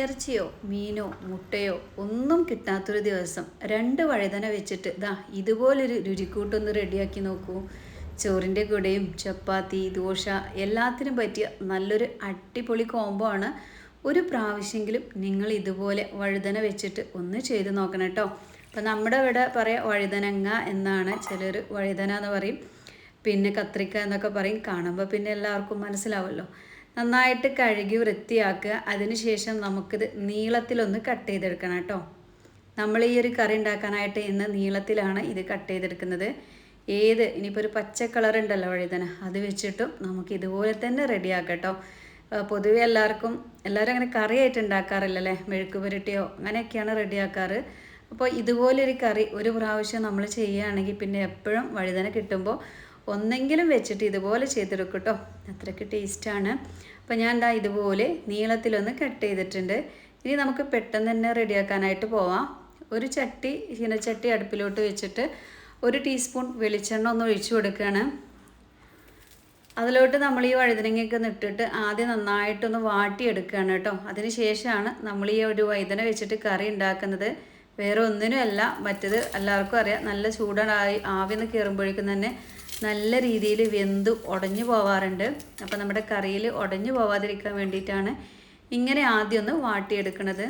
ഇറച്ചിയോ മീനോ മുട്ടയോ ഒന്നും കിട്ടാത്തൊരു ദിവസം രണ്ട് വഴുതന വെച്ചിട്ട് ദാ ഇതുപോലൊരു രുചിക്കൂട്ടൊന്ന് റെഡിയാക്കി നോക്കൂ. ചോറിന്റെ കൂടെയും ചപ്പാത്തി ദോശ എല്ലാത്തിനും പറ്റിയ നല്ലൊരു അടിപൊളി കോംബോ ആണ്. ഒരു പ്രാവശ്യമെങ്കിലും നിങ്ങൾ ഇതുപോലെ വഴുതന വെച്ചിട്ട് ഒന്ന് ചെയ്ത് നോക്കണം കേട്ടോ. അപ്പം നമ്മുടെ ഇവിടെ പറയാം വഴുതനങ്ങ എന്നാണ് ചിലർ വഴുതന എന്ന് പറയും. പിന്നെ കത്രിക്ക എന്നൊക്കെ പറയും. കാണുമ്പോൾ പിന്നെ എല്ലാവർക്കും മനസ്സിലാവുമല്ലോ നന്നായിട്ട് കഴുകി വൃത്തിയാക്കുക. അതിനുശേഷം നമുക്കിത് നീളത്തിലൊന്ന് കട്ട് ചെയ്തെടുക്കണം കേട്ടോ. നമ്മൾ ഈ ഒരു കറി ഉണ്ടാക്കാനായിട്ട് ഇന്ന് നീളത്തിലാണ് ഇത് കട്ട് ചെയ്തെടുക്കുന്നത്. ഏത്? ഇനിയിപ്പോൾ ഒരു പച്ച കളർ ഉണ്ടല്ലോ വഴുതന. അത് വെച്ചിട്ടും നമുക്ക് ഇതുപോലെ തന്നെ റെഡിയാക്കാം കേട്ടോ. പൊതുവെ എല്ലാവർക്കും എല്ലാവരും അങ്ങനെ കറിയായിട്ട് ഉണ്ടാക്കാറില്ലല്ലേ? മെഴുക്ക് പുരട്ടിയോ അങ്ങനെയൊക്കെയാണ് റെഡിയാക്കാറ് അപ്പോൾ ഇതുപോലൊരു കറി ഒരു പ്രാവശ്യം നമ്മൾ ചെയ്യുകയാണെങ്കിൽ പിന്നെ എപ്പോഴും വഴുതന കിട്ടുമ്പോൾ ഒന്നെങ്കിലും വെച്ചിട്ട് ഇതുപോലെ ചെയ്തെടുക്കും കേട്ടോ അത്രയ്ക്ക് ടേസ്റ്റാണ് അപ്പോൾ ഞാൻ എന്താ ഇതുപോലെ നീളത്തിലൊന്ന് കട്ട് ചെയ്തിട്ടുണ്ട്. ഇനി നമുക്ക് പെട്ടെന്ന് തന്നെ റെഡിയാക്കാനായിട്ട് പോവാം. ഒരു ചട്ടി ചീനച്ചട്ടി അടുപ്പിലോട്ട് വെച്ചിട്ട് ഒരു ടീസ്പൂൺ വെളിച്ചെണ്ണ ഒന്ന് ഒഴിച്ചു കൊടുക്കുകയാണ് അതിലോട്ട് നമ്മൾ ഈ വഴുതനങ്ങയൊക്കെ നിട്ടിട്ട് ആദ്യം നന്നായിട്ടൊന്ന് വാട്ടിയെടുക്കുകയാണ് കേട്ടോ അതിന് ശേഷമാണ് നമ്മൾ ഈ ഒരു വൈദന വെച്ചിട്ട് കറി ഉണ്ടാക്കുന്നത്. വേറെ ഒന്നിനുമല്ല മറ്റത് എല്ലാവർക്കും അറിയാം. നല്ല ചൂടായി ആവിന്ന് കയറുമ്പോഴേക്കും തന്നെ നല്ല രീതിയിൽ വെന്ത് ഉടഞ്ഞു പോവാറുണ്ട്. അപ്പോൾ നമ്മുടെ കറിയിൽ ഉടഞ്ഞു പോവാതിരിക്കാൻ വേണ്ടിയിട്ടാണ് ഇങ്ങനെ ആദ്യം ഒന്ന് വാട്ടിയെടുക്കുന്നത്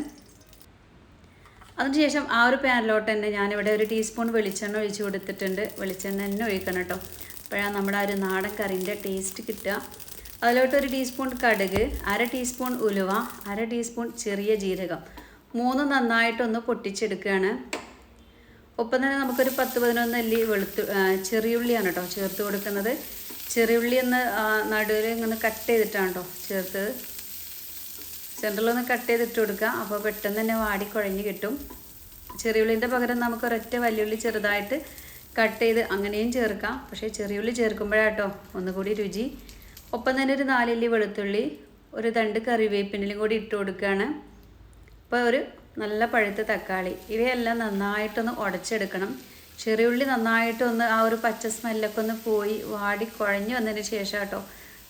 അതിനുശേഷം ആ ഒരു പാനിലോട്ട് തന്നെ ഞാനിവിടെ ഒരു ടീസ്പൂൺ വെളിച്ചെണ്ണ ഒഴിച്ചു കൊടുത്തിട്ടുണ്ട്. വെളിച്ചെണ്ണ തന്നെ ഒഴിക്കണം കേട്ടോ. അപ്പോഴാണ് നമ്മുടെ ആ ഒരു നാടൻ കറിന്റെ ടേസ്റ്റ് കിട്ടുക. അതിലോട്ട് ഒരു ടീസ്പൂൺ കടുക് അര ടീസ്പൂൺ ഉലുവ അര ടീസ്പൂൺ ചെറിയ ജീരകം. മൂന്ന് നന്നായിട്ടൊന്ന് പൊട്ടിച്ചെടുക്കുകയാണ്. ഒപ്പം തന്നെ നമുക്കൊരു പത്ത് പതിനൊന്ന് അല്ലി വെളുത്തു ചെറിയുള്ളിയാണ് കേട്ടോ ചേർത്ത് കൊടുക്കുന്നത്. ചെറിയുള്ളി ഒന്ന് നടുവിൽ ഇങ്ങനെ കട്ട് ചെയ്തിട്ടാണ് കേട്ടോ ചേർത്തത് സെന്ററിലൊന്ന് കട്ട് ചെയ്തിട്ട് കൊടുക്കുക. അപ്പോൾ പെട്ടെന്ന് തന്നെ വാടി കുഴഞ്ഞ് കിട്ടും. ചെറിയുള്ളിന്റെ പകരം നമുക്ക് ഒരൊറ്റ വലിയുള്ളി ചെറുതായിട്ട് കട്ട് ചെയ്ത് അങ്ങനെയും ചേർക്കാം. പക്ഷേ ചെറിയുള്ളി ചേർക്കുമ്പോഴാട്ടോ ഒന്നുകൂടി രുചി. ഒപ്പം തന്നെ ഒരു നാലില്ലി വെളുത്തുള്ളി ഒരു തണ്ട് കറിവേപ്പിനും കൂടി ഇട്ട് കൊടുക്കുകയാണ്. അപ്പോൾ ഒരു നല്ല പഴുത്ത തക്കാളി. ഇവയെല്ലാം നന്നായിട്ടൊന്ന് ഉടച്ചെടുക്കണം. ചെറിയുള്ളി നന്നായിട്ടൊന്ന് ആ ഒരു പച്ച സ്മെല്ലൊക്കെ ഒന്ന് പോയി വാടി കുഴഞ്ഞു വന്നതിന് ശേഷം കേട്ടോ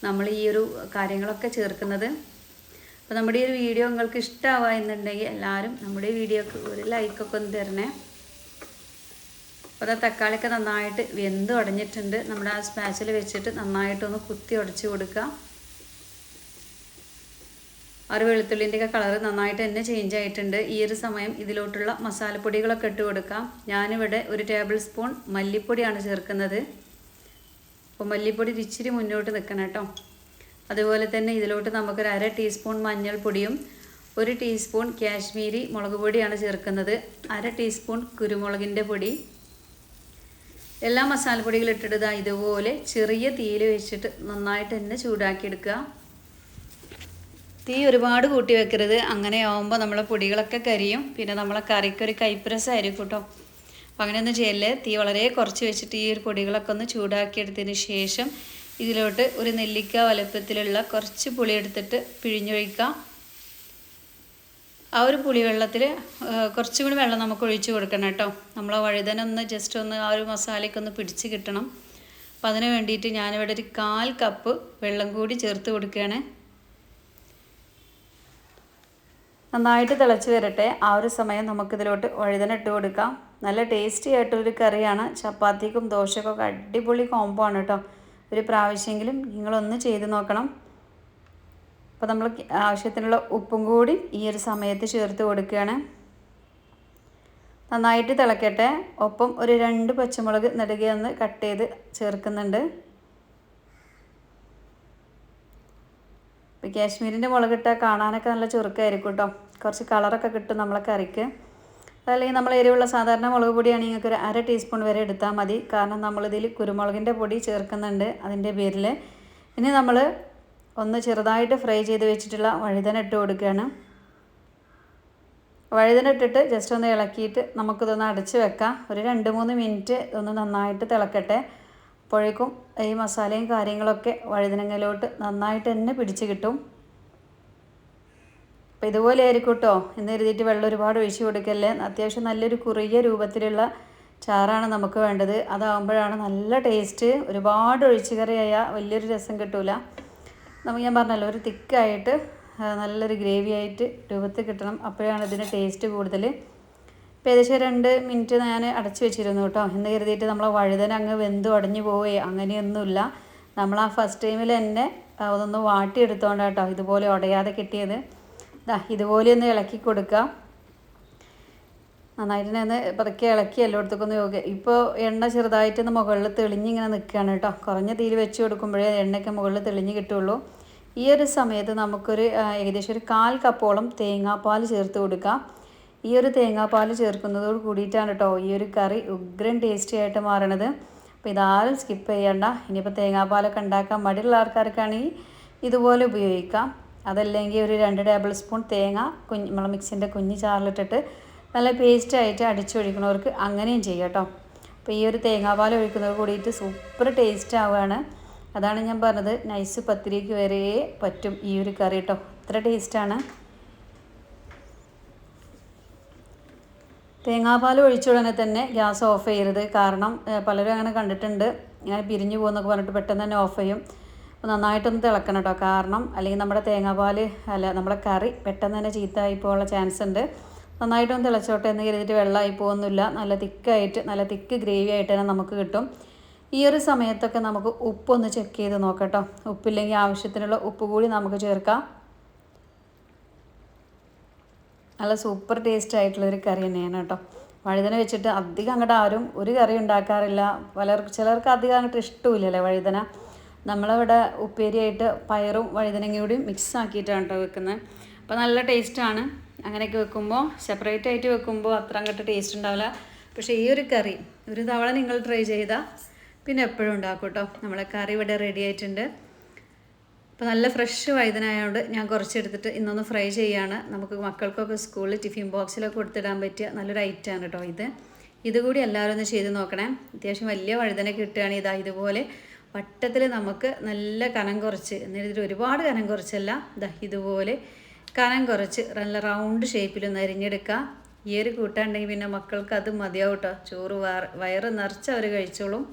നമ്മൾ ഈ ഒരു കാര്യങ്ങളൊക്കെ ചേർക്കുന്നത്. അപ്പോൾ നമ്മുടെ ഈ ഒരു വീഡിയോ നിങ്ങൾക്ക് ഇഷ്ടമാവുക എന്നുണ്ടെങ്കിൽ എല്ലാവരും നമ്മുടെ വീഡിയോക്ക് ഒരു ലൈക്കൊക്കെ ഒന്ന് തരണേ. അപ്പോൾ അത് തക്കാളിയൊക്കെ നന്നായിട്ട് വെന്ത് ഉടഞ്ഞിട്ടുണ്ട്. നമ്മുടെ ആ സ്പാച്ചിൽ വെച്ചിട്ട് നന്നായിട്ടൊന്ന് കുത്തി ഉടച്ച് കൊടുക്കുക. ആ ഒരു വെളുത്തുള്ളിന്റെയൊക്കെ കളർ നന്നായിട്ട് തന്നെ ചേഞ്ച് ആയിട്ടുണ്ട്. ഈ ഒരു സമയം ഇതിലോട്ടുള്ള മസാലപ്പൊടികളൊക്കെ ഇട്ട് കൊടുക്കാം. ഞാനിവിടെ ഒരു ടേബിൾ സ്പൂൺ മല്ലിപ്പൊടിയാണ് ചേർക്കുന്നത്. അപ്പോൾ മല്ലിപ്പൊടി ഇച്ചിരി മുന്നോട്ട് നിൽക്കണം കേട്ടോ. അതുപോലെ തന്നെ ഇതിലോട്ട് നമുക്കൊരു അര ടീസ്പൂൺ മഞ്ഞൾപ്പൊടിയും ഒരു ടീസ്പൂൺ കാശ്മീരി മുളക് പൊടിയാണ് ചേർക്കുന്നത്. അര ടീസ്പൂൺ കുരുമുളകിന്റെ പൊടി. എല്ലാ മസാലപ്പൊടികളും ഇട്ടിട്ട് ഇതുപോലെ ചെറിയ തീയിൽ വെച്ചിട്ട് നന്നായിട്ട് തന്നെ ചൂടാക്കിയെടുക്കുക തീ ഒരുപാട് കൂട്ടി വെക്കരുത്. അങ്ങനെ ആവുമ്പോൾ നമ്മളെ പൊടികളൊക്കെ കരിയും. പിന്നെ നമ്മളെ കറിക്കൊരു കൈപ്രസായിരിക്കും കേട്ടോ. അപ്പം അങ്ങനെയൊന്നും ചെയ്യല്ലേ? തീ വളരെ കുറച്ച് വെച്ചിട്ട് ഈ ഒരു പൊടികളൊക്കെ ഒന്ന് ചൂടാക്കിയെടുത്തതിന് ശേഷം ഇതിലോട്ട് ഒരു നെല്ലിക്ക വലുപ്പത്തിലുള്ള കുറച്ച് പുളി എടുത്തിട്ട് പിഴിഞ്ഞൊഴിക്കാം ആ ഒരു പുളിവെള്ളത്തിൽ കുറച്ചും കൂടി വെള്ളം നമുക്ക് ഒഴിച്ചു കൊടുക്കണം കേട്ടോ. നമ്മൾ വഴുതനൊന്ന് ജസ്റ്റ് ഒന്ന് ആ ഒരു മസാലയ്ക്ക് ഒന്ന് പിടിച്ച് കിട്ടണം. അപ്പം അതിന് വേണ്ടിയിട്ട് ഞാനിവിടെ ഒരു കാൽ കപ്പ് വെള്ളം കൂടി ചേർത്ത് കൊടുക്കുകയാണ്. നന്നായിട്ട് തിളച്ച് വരട്ടെ. ആ ഒരു സമയം നമുക്കിതിലോട്ട് വഴുതന ഇട്ട് കൊടുക്കാം. നല്ല ടേസ്റ്റി ആയിട്ടൊരു കറിയാണ്. ചപ്പാത്തിക്കും ദോശക്കൊക്കെ അടിപൊളി കോംബോ ആണ് കേട്ടോ. ഒരു പ്രാവശ്യമെങ്കിലും നിങ്ങളൊന്ന് ചെയ്ത് നോക്കണം. അപ്പോൾ നമ്മൾ ആവശ്യത്തിനുള്ള ഉപ്പും കൂടി ഈ ഒരു സമയത്ത് ചേർത്ത് കൊടുക്കുകയാണ്. നന്നായിട്ട് തിളക്കട്ടെ. ഒപ്പം ഒരു രണ്ട് പച്ചമുളക് നെടുകയൊന്ന് കട്ട് ചെയ്ത് ചേർക്കുന്നുണ്ട്. ഇപ്പോൾ കാശ്മീരിന്റെ മുളകിട്ട കാണാനൊക്കെ നല്ല ചുരുക്കമായിരിക്കും കേട്ടോ. കുറച്ച് കളറൊക്കെ കിട്ടും നമ്മളെ കറിക്ക്. അതല്ലെങ്കിൽ നമ്മൾ എരിവുള്ള സാധാരണ മുളക് പൊടിയാണെങ്കിൽ നിങ്ങൾക്ക് ഒരു അര ടീസ്പൂൺ വരെ എടുത്താൽ മതി. കാരണം നമ്മളിതിൽ കുരുമുളകിന്റെ പൊടി ചേർക്കുന്നുണ്ട് അതിന്റെ പേരിൽ. ഇനി നമ്മൾ ഒന്ന് ചെറുതായിട്ട് ഫ്രൈ ചെയ്ത് വെച്ചിട്ടുള്ള വഴുതന ഇട്ട് കൊടുക്കുകയാണ്. വഴുതന ഇട്ടിട്ട് ജസ്റ്റ് ഒന്ന് ഇളക്കിയിട്ട് നമുക്കിതൊന്ന് അടച്ച് വെക്കാം. ഒരു രണ്ട് മൂന്ന് മിനിറ്റ് ഒന്ന് നന്നായിട്ട് തിളക്കട്ടെ. അപ്പോഴേക്കും ഈ മസാലയും കാര്യങ്ങളൊക്കെ വഴുതനങ്ങയിലോട്ട് നന്നായിട്ട് തന്നെ പിടിച്ച് കിട്ടും. അപ്പോൾ ഇതുപോലെ ആയിരിക്കും കേട്ടോ എന്ന് കരുതിയിട്ട് വെള്ളം ഒരുപാട് ഒഴിച്ച് കൊടുക്കല്ലേ? അത്യാവശ്യം നല്ലൊരു കുറിയ രൂപത്തിലുള്ള ചാറാണ് നമുക്ക് വേണ്ടത്. അതാകുമ്പോഴാണ് നല്ല ടേസ്റ്റ്. ഒരുപാട് ഒഴിച്ചു കറിയായാൽ വലിയൊരു രസം കിട്ടൂല. നമുക്ക് ഞാൻ പറഞ്ഞല്ലോ ഒരു തിക്കായിട്ട് നല്ലൊരു ഗ്രേവി ആയിട്ട് രൂപത്തിൽ കിട്ടണം. അപ്പോഴാണ് ഇതിന് ടേസ്റ്റ് കൂടുതൽ ഇപ്പോൾ ഏകദേശം രണ്ട് മിനിറ്റ് ഞാൻ അടച്ചു വെച്ചിരുന്നു കേട്ടോ. എന്ന് കരുതിയിട്ട് നമ്മളെ വഴുതന അങ്ങ് വെന്ത് ഉടഞ്ഞു പോവുകയോ അങ്ങനെയൊന്നുമില്ല. നമ്മൾ ആ ഫസ്റ്റ് ടൈമിൽ തന്നെ അതൊന്ന് വാട്ടിയെടുത്തോണ്ട് കേട്ടോ. ഇതുപോലെ ഉടയാതെ കിട്ടിയത്. ഇതാ ഇതുപോലെ ഒന്ന് ഇളക്കി കൊടുക്കുക നന്നായിട്ട് തന്നെ പതുക്കെ ഇളക്കി എല്ലായിടത്തേക്കും ഒന്ന് യോഗ ഇപ്പോൾ എണ്ണ ചെറുതായിട്ടൊന്ന് മുകളിൽ തെളിഞ്ഞിങ്ങനെ നിൽക്കുകയാണ് കേട്ടോ. കുറഞ്ഞ തീയിൽ വെച്ച് കൊടുക്കുമ്പോഴേ എണ്ണയ്ക്ക് മുകളിൽ തെളിഞ്ഞ് കിട്ടുള്ളൂ. ഈ ഒരു സമയത്ത് നമുക്കൊരു ഏകദേശം ഒരു കാൽ കപ്പോളം തേങ്ങാപ്പാൽ ചേർത്ത് കൊടുക്കാം. ഈ ഒരു തേങ്ങാപ്പാൽ ചേർക്കുന്നതോട് കൂടിയിട്ടാണ് കേട്ടോ ഈ ഒരു കറി ഉഗ്രൻ ടേസ്റ്റി ആയിട്ട് മാറണത്. അപ്പോൾ ഇതാരും സ്കിപ്പ് ചെയ്യണ്ട. ഇനിയിപ്പോൾ തേങ്ങാപ്പാലൊക്കെ ഉണ്ടാക്കാൻ മടിയുള്ള ആൾക്കാർക്കാണെങ്കിൽ ഇതുപോലെ ഉപയോഗിക്കാം. അതല്ലെങ്കിൽ ഒരു രണ്ട് ടേബിൾ സ്പൂൺ തേങ്ങ കുഞ്ഞ് നമ്മളെ മിക്സിന്റെ കുഞ്ഞ് ചാറിലിട്ടിട്ട് നല്ല പേസ്റ്റ് ആയിട്ട് അടിച്ചൊഴിക്കണവർക്ക് അങ്ങനെയും ചെയ്യാം കേട്ടോ അപ്പോൾ ഈ ഒരു തേങ്ങാപ്പാൽ ഒഴിക്കുന്നത് കൂടിയിട്ട് സൂപ്പർ ടേസ്റ്റ് ആവുകയാണ്. അതാണ് ഞാൻ പറഞ്ഞത് നൈസ് പത്തിരിക്ക് വരെ പറ്റും ഈ ഒരു കറി കേട്ടോ അത്ര ടേസ്റ്റാണ് തേങ്ങാപ്പാൽ ഒഴിച്ച ഉടനെ തന്നെ ഗ്യാസ് ഓഫ് ചെയ്യരുത്. കാരണം പലരും അങ്ങനെ കണ്ടിട്ടുണ്ട്. ഇങ്ങനെ പിരിഞ്ഞു പോകുന്നൊക്കെ പറഞ്ഞിട്ട് പെട്ടെന്ന് തന്നെ ഓഫ് ചെയ്യും. അപ്പോൾ നന്നായിട്ടൊന്ന് തിളക്കണം കേട്ടോ കാരണം അല്ലെങ്കിൽ നമ്മുടെ തേങ്ങാപ്പാൽ അല്ല നമ്മുടെ കറി പെട്ടെന്ന് തന്നെ ചീത്തയായി പോകാനുള്ള ചാൻസ് ഉണ്ട്. നന്നായിട്ടൊന്ന് തിളച്ചോട്ടെ എന്ന് കരുതിയിട്ട് വെള്ളമായി പോകുന്നില്ല. നല്ല തിക്കായിട്ട് നല്ല തിക്ക് ഗ്രേവി ആയിട്ട് തന്നെ നമുക്ക് കിട്ടും. ഈ ഒരു സമയത്തൊക്കെ നമുക്ക് ഉപ്പൊന്ന് ചെക്ക് ചെയ്ത് നോക്കട്ടോ ഉപ്പില്ലെങ്കിൽ ആവശ്യത്തിനുള്ള ഉപ്പ് കൂടി നമുക്ക് ചേർക്കാം. നല്ല സൂപ്പർ ടേസ്റ്റ് ആയിട്ടുള്ളൊരു കറി തന്നെയാണ് കേട്ടോ. വഴുതന വെച്ചിട്ട് അധികം അങ്ങോട്ട് ആരും ഒരു കറി ഉണ്ടാക്കാറില്ല. പലർക്ക് ചിലർക്ക് അധികം അങ്ങോട്ട് ഇഷ്ടമില്ലല്ലേ വഴുതന. നമ്മളിവിടെ ഉപ്പേരിയായിട്ട് പയറും വഴുതനങ്ങയും കൂടി മിക്സ് ആക്കിയിട്ടാണ് കേട്ടോ വെക്കുന്നത്. അപ്പോൾ നല്ല ടേസ്റ്റാണ് അങ്ങനെയൊക്കെ വെക്കുമ്പോൾ സെപ്പറേറ്റ് ആയിട്ട് വെക്കുമ്പോൾ അത്ര അങ്ങോട്ട് ടേസ്റ്റ് ഉണ്ടാവില്ല. പക്ഷേ ഈ ഒരു കറി ഒരു തവണ നിങ്ങൾ ട്രൈ ചെയ്താൽ പിന്നെ എപ്പോഴും ഉണ്ടാക്കും കേട്ടോ. നമ്മളെ കറി ഇവിടെ റെഡി ആയിട്ടുണ്ട്. അപ്പോൾ നല്ല ഫ്രഷ് വഴുതനായതുകൊണ്ട് ഞാൻ കുറച്ചെടുത്തിട്ട് ഇന്നൊന്ന് ഫ്രൈ ചെയ്യാണ്. നമുക്ക് മക്കൾക്കൊക്കെ സ്കൂളിൽ ടിഫിൻ ബോക്സിലൊക്കെ കൊടുത്തിടാൻ പറ്റിയ നല്ലൊരു ആണ് കേട്ടോ ഇത്. ഇതുകൂടി എല്ലാവരും ഒന്ന് ചെയ്ത് നോക്കണേ. അത്യാവശ്യം വലിയ വഴുതന കിട്ടുകയാണ് ഇതാ ഇതുപോലെ. വട്ടത്തിൽ നമുക്ക് നല്ല കനം കുറച്ച് എന്നിട്ട് ഒരുപാട് കനം കുറച്ചല്ല ഇതാ ഇതുപോലെ കനം കുറച്ച് നല്ല റൗണ്ട് ഷേപ്പിലൊന്ന് അരിഞ്ഞെടുക്കുക ഈ ഒരു കൂട്ടാണ്ടെങ്കിൽ പിന്നെ മക്കൾക്ക് അത് മതിയാവും കേട്ടോ ചോറ് വയറ് നിറച്ച് അവർ കഴിച്ചോളും.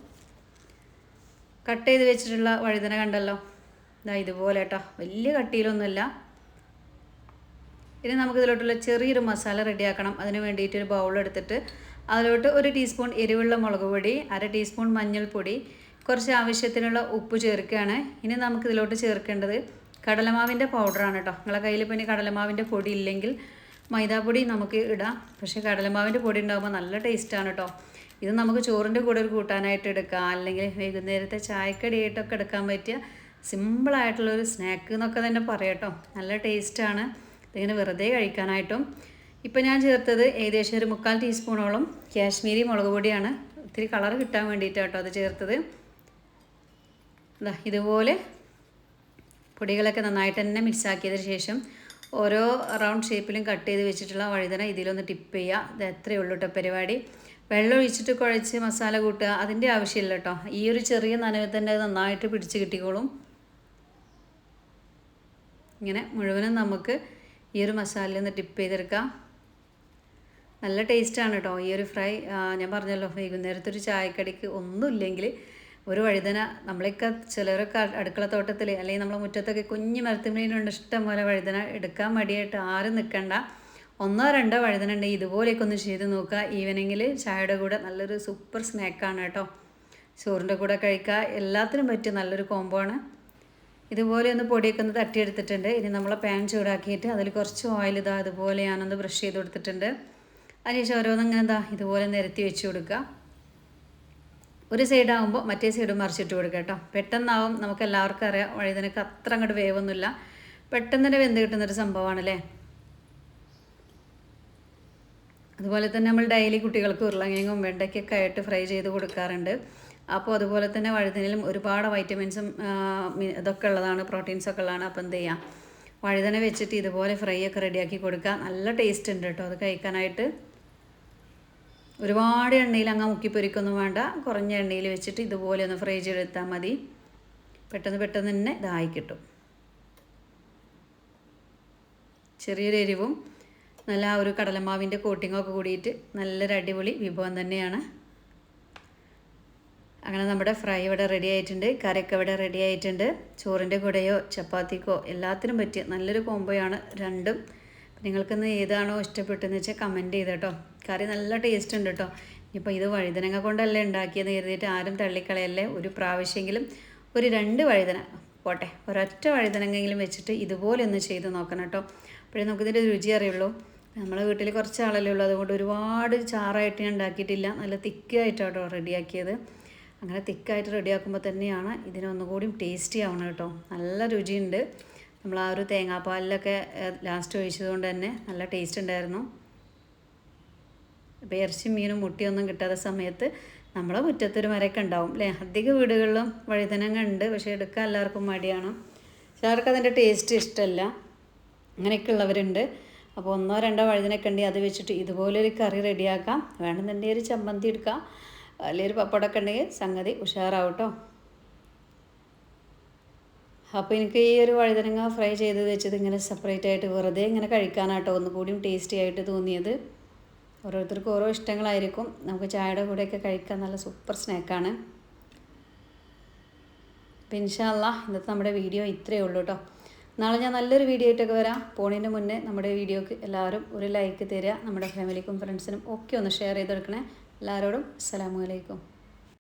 കട്ട് ചെയ്ത് വെച്ചിട്ടുള്ള വഴുതന കണ്ടല്ലോ? ഇതാ ഇതുപോലെ കേട്ടോ. വലിയ കട്ടിയിലൊന്നുമില്ല. ഇനി നമുക്ക് ഇതിലോട്ടുള്ള ചെറിയൊരു മസാല റെഡിയാക്കണം. അതിന് വേണ്ടിയിട്ട് ഒരു ബൗൾ എടുത്തിട്ട് അതിലോട്ട് ഒരു ടീസ്പൂൺ എരിവുള്ള മുളക് പൊടി അര ടീസ്പൂൺ മഞ്ഞൾപ്പൊടി കുറച്ച് ആവശ്യത്തിനുള്ള ഉപ്പ് ചേർക്കുകയാണ്. ഇനി നമുക്കിതിലോട്ട് ചേർക്കേണ്ടത് കടലമാവിന്റെ പൗഡറാണ് കേട്ടോ. നിങ്ങളെ കയ്യിൽ പിന്നെ കടലമാവിന്റെ പൊടി ഇല്ലെങ്കിൽ മൈദാപ്പൊടി നമുക്ക് ഇടാം. പക്ഷേ കടലമാവിന്റെ പൊടി ഉണ്ടാകുമ്പോൾ നല്ല ടേസ്റ്റാണ് കേട്ടോ. ഇത് നമുക്ക് ചോറിന്റെ കൂടെ ഒരു കൂട്ടാനായിട്ട് എടുക്കാം. അല്ലെങ്കിൽ വൈകുന്നേരത്തെ ചായക്കടിയായിട്ടൊക്കെ എടുക്കാൻ പറ്റിയ സിമ്പിളായിട്ടുള്ളൊരു സ്നാക്ക് എന്നൊക്കെ തന്നെ പറയട്ടോ നല്ല ടേസ്റ്റാണ്. ഇതിങ്ങനെ വെറുതെ കഴിക്കാനായിട്ടും. ഇപ്പം ഞാൻ ചേർത്തത് ഏകദേശം ഒരു മുക്കാൽ ടീസ്പൂണോളം കാശ്മീരി മുളക് പൊടിയാണ്. ഒത്തിരി കളർ കിട്ടാൻ വേണ്ടിയിട്ടാണ് കേട്ടോ അത് ചേർത്തത്. ദാ ഇതുപോലെ പൊടികളൊക്കെ നന്നായിട്ട് തന്നെ മിക്സ് ആക്കിയതിന് ശേഷം ഓരോ റൗണ്ട് ഷേപ്പിലും കട്ട് ചെയ്ത് വെച്ചിട്ടുള്ള വഴുതന ഇതിലൊന്ന് ടിപ്പ് ചെയ്യുക. ഇത് എത്രയേ ഉള്ളൂ കേട്ടോ പരിപാടി. വെള്ളം ഒഴിച്ചിട്ട് കുഴച്ച് മസാല കൂട്ടുക അതിന്റെ ആവശ്യമില്ല കേട്ടോ. ഈ ഒരു ചെറിയ നനവിൽ തന്നെ നന്നായിട്ട് പിടിച്ച് കിട്ടിക്കോളും. ഇങ്ങനെ മുഴുവനും നമുക്ക് ഈ ഒരു മസാലയിൽ നിന്ന് ടിപ്പ് ചെയ്തെടുക്കാം. നല്ല ടേസ്റ്റാണ് കേട്ടോ ഈ ഒരു ഫ്രൈ ഞാൻ പറഞ്ഞല്ലോ വൈകുന്നേരത്തെ ഒരു ചായക്കടിക്ക് ഒന്നുമില്ലെങ്കിൽ ഒരു വഴുതന നമ്മളൊക്കെ ചിലരൊക്കെ അടുക്കള അടുക്കളത്തോട്ടത്തിൽ അല്ലെങ്കിൽ നമ്മളെ മുറ്റത്തൊക്കെ കുഞ്ഞു മരത്തുമീനുണ്ട് ഇഷ്ടം പോലെ വഴുതന എടുക്കാൻ മടിയായിട്ട് ആരും നിൽക്കണ്ട ഒന്നോ രണ്ടോ വഴുതന ഉണ്ടെങ്കിൽ ഇതുപോലെയൊക്കെ ഒന്ന് ചെയ്ത് നോക്കുക. ഈവനിങ്ങിൽ ചായയുടെ കൂടെ നല്ലൊരു സൂപ്പർ സ്നാക്കാണ് കേട്ടോ ചോറിന്റെ കൂടെ കഴിക്കുക. എല്ലാത്തിനും പറ്റിയ നല്ലൊരു കോംബോ ആണ്. ഇതുപോലെ ഒന്ന് പൊടിയൊക്കെ ഒന്ന് തട്ടിയെടുത്തിട്ടുണ്ട്. ഇനി നമ്മൾ പാൻ ചൂടാക്കിയിട്ട് അതിൽ കുറച്ച് ഓയിൽ ഇതാ ഇതുപോലെ ഞാനൊന്ന് ബ്രഷ് ചെയ്ത് കൊടുത്തിട്ടുണ്ട്. അതിനുശേഷം ഓരോന്നിങ്ങനെ എന്താ ഇതുപോലെ നിരത്തി വെച്ച് കൊടുക്കുക. ഒരു സൈഡാകുമ്പോൾ മറ്റേ സൈഡ് മറിച്ചിട്ട് കൊടുക്കുക കേട്ടോ. പെട്ടെന്നാവും നമുക്ക് എല്ലാവർക്കും അറിയാം. വഴുതനക്ക് അത്ര അങ്ങോട്ട് വേവൊന്നുമില്ല. പെട്ടെന്ന് തന്നെ വെന്ത് കിട്ടുന്നൊരു സംഭവമാണല്ലേ? അതുപോലെ തന്നെ നമ്മൾ ഡെയിലി കുട്ടികൾക്ക് ഉരുളങ്കിഴങ്ങും വെണ്ടയ്ക്കൊക്കെ ആയിട്ട് ഫ്രൈ ചെയ്ത് കൊടുക്കാറുണ്ട്. അപ്പോൾ അതുപോലെ തന്നെ വഴുതനയിലും ഒരുപാട് വൈറ്റമിൻസും ഇതൊക്കെ ഉള്ളതാണ് പ്രോട്ടീൻസ് ഒക്കെ ഉള്ളതാണ്. അപ്പോൾ എന്ത് ചെയ്യാം? വഴുതന വെച്ചിട്ട് ഇതുപോലെ ഫ്രൈ ഒക്കെ റെഡിയാക്കി കൊടുക്കുക. നല്ല ടേസ്റ്റ് ഉണ്ട് കേട്ടോ. അത് കഴിക്കാനായിട്ട്. ഒരുപാട് എണ്ണയിൽ അങ്ങ് മുക്കിപ്പൊരിക്കൊന്നും വേണ്ട. കുറഞ്ഞ എണ്ണയിൽ വെച്ചിട്ട് ഇതുപോലെ ഒന്ന് ഫ്രൈ ചെയ്തെടുത്താൽ മതി. പെട്ടെന്ന് പെട്ടെന്ന് തന്നെ ഇതായി കിട്ടും. ചെറിയൊരു എരിവും നല്ല ഒരു കടലമാവിന്റെ കോട്ടിങ്ങൊക്കെ കൂടിയിട്ട് നല്ലൊരു അടിപൊളി വിഭവം തന്നെയാണ്. അങ്ങനെ നമ്മുടെ ഫ്രൈ ഇവിടെ റെഡി ആയിട്ടുണ്ട് കറിയൊക്കെ ഇവിടെ റെഡി ആയിട്ടുണ്ട്. ചോറിന്റെ കൂടെയോ ചപ്പാത്തിക്കോ എല്ലാത്തിനും പറ്റിയ നല്ലൊരു കോംബോയാണ് രണ്ടും. നിങ്ങൾക്കിന്ന് ഏതാണോ ഇഷ്ടപ്പെട്ടതെന്ന് വെച്ചാൽ കമന്റ് ചെയ്ത് കേട്ടോ കറി നല്ല ടേസ്റ്റ് ഉണ്ട് കേട്ടോ ഇപ്പോൾ ഇത് വഴുതനങ്ങ കൊണ്ടല്ലേ ഉണ്ടാക്കിയെന്ന് കരുതിയിട്ട് ആരും തള്ളിക്കളയല്ലേ? ഒരു പ്രാവശ്യമെങ്കിലും ഒരു രണ്ട് വഴുതന പോട്ടെ ഒരൊറ്റ വഴുതനങ്ങെങ്കിലും വെച്ചിട്ട് ഇതുപോലെ ഒന്ന് ചെയ്ത് നോക്കണം കേട്ടോ അപ്പോഴേ നമുക്കിതിന്റെ രുചി അറിയുള്ളൂ. നമ്മളെ വീട്ടിൽ കുറച്ച് ആളല്ലേ ഉള്ളൂ. അതുകൊണ്ട് ഒരുപാട് ചാറായിട്ട് ഞാൻ ഉണ്ടാക്കിയിട്ടില്ല. നല്ല തിക്കായിട്ടാട്ടോ റെഡിയാക്കിയത്. അങ്ങനെ തിക്കായിട്ട് റെഡിയാക്കുമ്പോൾ തന്നെയാണ് ഇതിനൊന്നുകൂടിയും ടേസ്റ്റി ആവണം കേട്ടോ. നല്ല രുചിയുണ്ട്. നമ്മൾ ആ ഒരു തേങ്ങാപ്പാലിലൊക്കെ ലാസ്റ്റ് ഒഴിച്ചതുകൊണ്ട് തന്നെ നല്ല ടേസ്റ്റ് ഉണ്ടായിരുന്നു. ഇപ്പോൾ ഇറച്ചി മീനും മുട്ടിയൊന്നും കിട്ടാത്ത സമയത്ത് നമ്മളെ മുറ്റത്തൊരു മരമൊക്കെ ഉണ്ടാവും അല്ലേ? അധിക വീടുകളിലും വഴുതനങ്ങ ഉണ്ട് പക്ഷേ എടുക്കാൻ എല്ലാവർക്കും മടിയാണ്. ചിലർക്ക് അതിന്റെ ടേസ്റ്റ് ഇഷ്ടമല്ല അങ്ങനെയൊക്കെ ഉള്ളവരുണ്ട്. അപ്പോൾ ഒന്നോ രണ്ടോ വഴുതനൊക്കെ ഉണ്ടെങ്കിൽ അത് വെച്ചിട്ട് ഇതുപോലൊരു കറി റെഡിയാക്കാം വേണമെന്നുണ്ടെങ്കിൽ ഒരു ചമ്മന്തി എടുക്കാം. ഒരു പപ്പടമൊക്കെ ഉണ്ടെങ്കിൽ സംഗതി ഉഷാറാവും കേട്ടോ അപ്പോൾ എനിക്ക് ഈ ഒരു വഴുതനങ്ങ ഫ്രൈ ചെയ്ത് വെച്ചത് ഇങ്ങനെ സെപ്പറേറ്റ് ആയിട്ട് വെറുതെ ഇങ്ങനെ കഴിക്കാനാട്ടോ ഒന്നുകൂടിയും ടേസ്റ്റി ആയിട്ട് തോന്നിയത്. ഓരോരുത്തർക്കും ഓരോ ഇഷ്ടങ്ങളായിരിക്കും. നമുക്ക് ചായയുടെ കൂടെയൊക്കെ കഴിക്കാൻ നല്ല സൂപ്പർ സ്നാക്കാണ് അപ്പം ഇൻഷാല്ല ഇന്നത്തെ നമ്മുടെ വീഡിയോ ഇത്രയേ ഉള്ളൂ കേട്ടോ നാളെ ഞാൻ നല്ലൊരു വീഡിയോ ആയിട്ടൊക്കെ വരാം. പോണതിന് മുന്നേ നമ്മുടെ വീഡിയോക്ക് എല്ലാവരും ഒരു ലൈക്ക് തരിക. നമ്മുടെ ഫാമിലിക്കും ഫ്രണ്ട്സിനും ഒക്കെ ഒന്ന് ഷെയർ ചെയ്തെടുക്കണേ. എല്ലാവരോടും അലൈക്കും.